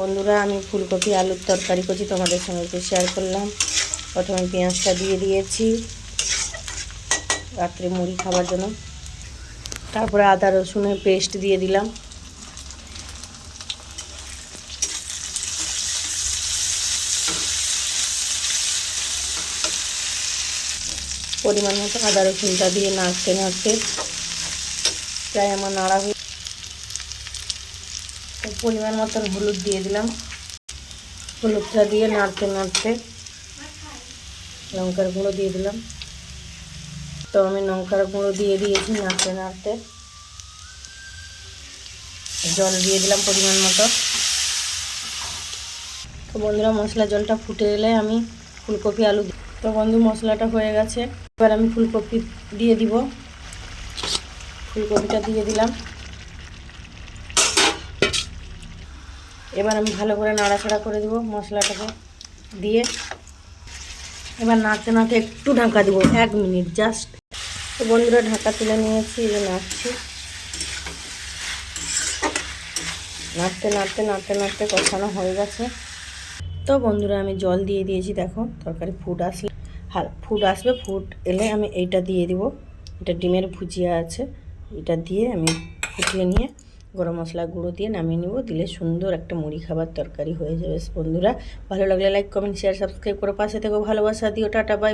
বন্ধুরা, আমি ফুলকপি, আলুর তরকারি করছি তোমাদের সঙ্গে একটু শেয়ার করলাম। প্রথমে পেঁয়াজটা দিয়ে দিয়েছি। রাত্রে মুড়ি খাবার জন্য। তারপরে আদা, রসুনের পেস্ট দিয়ে দিলাম। পরিমাণ মতো আদা, রসুনটা দিয়ে নাড়তে নাড়তে প্রায় আমার নাড়া হয়ে পরিমাণ মতন হলুদ দিয়ে দিলাম। হলুদটা দিয়ে নাড়তে নাড়তে লঙ্কার গুঁড়ো দিয়ে দিলাম। তো আমি লঙ্কার গুঁড়ো দিয়ে দিয়েছি নাড়তে নাড়তে। জল দিয়ে দিলাম পরিমাণ মতো। তো বন্ধুরা, মশলা জলটা ফুটে এলে আমি ফুলকপি, আলু তো বন্ধু, মশলাটা হয়ে গেছে। এবার আমি ফুলকপি দিয়ে দিব। ফুলকপিটা দিয়ে দিলাম। এবার আমি ভালো করে নাড়াচাড়া করে দেবো মশলাটাকে দিয়ে। এবার নাড়তে নাড়তে একটু ঢাকা দেবো, এক মিনিট জাস্ট। তো বন্ধুরা, ঢাকা তুলে নিয়েছি যে নাড়ছি। নাড়তে নাড়তে নাড়তে নাড়তে কষানো হয়ে গেছে। তো বন্ধুরা, আমি জল দিয়ে দিয়েছি, দেখো তরকারি ফুট আসলে। হাল, ফুট আসবে, ফুট এলে আমি এইটা দিয়ে দিব। এটা ডিমের ভুজিয়া আছে, এটা দিয়ে আমি ফুটিয়ে নিয়ে গরম মশলা গুঁড়ো দিয়ে নামিয়ে নিব। দিলে সুন্দর একটা মুড়ি খাবার তরকারি হয়ে যাবে। বন্ধুরা, ভালো লাগলে লাইক কমেন্ট শেয়ার সাবস্ক্রাইব করে পাশে থেকেও ভালোবাসা দিও। Tata bye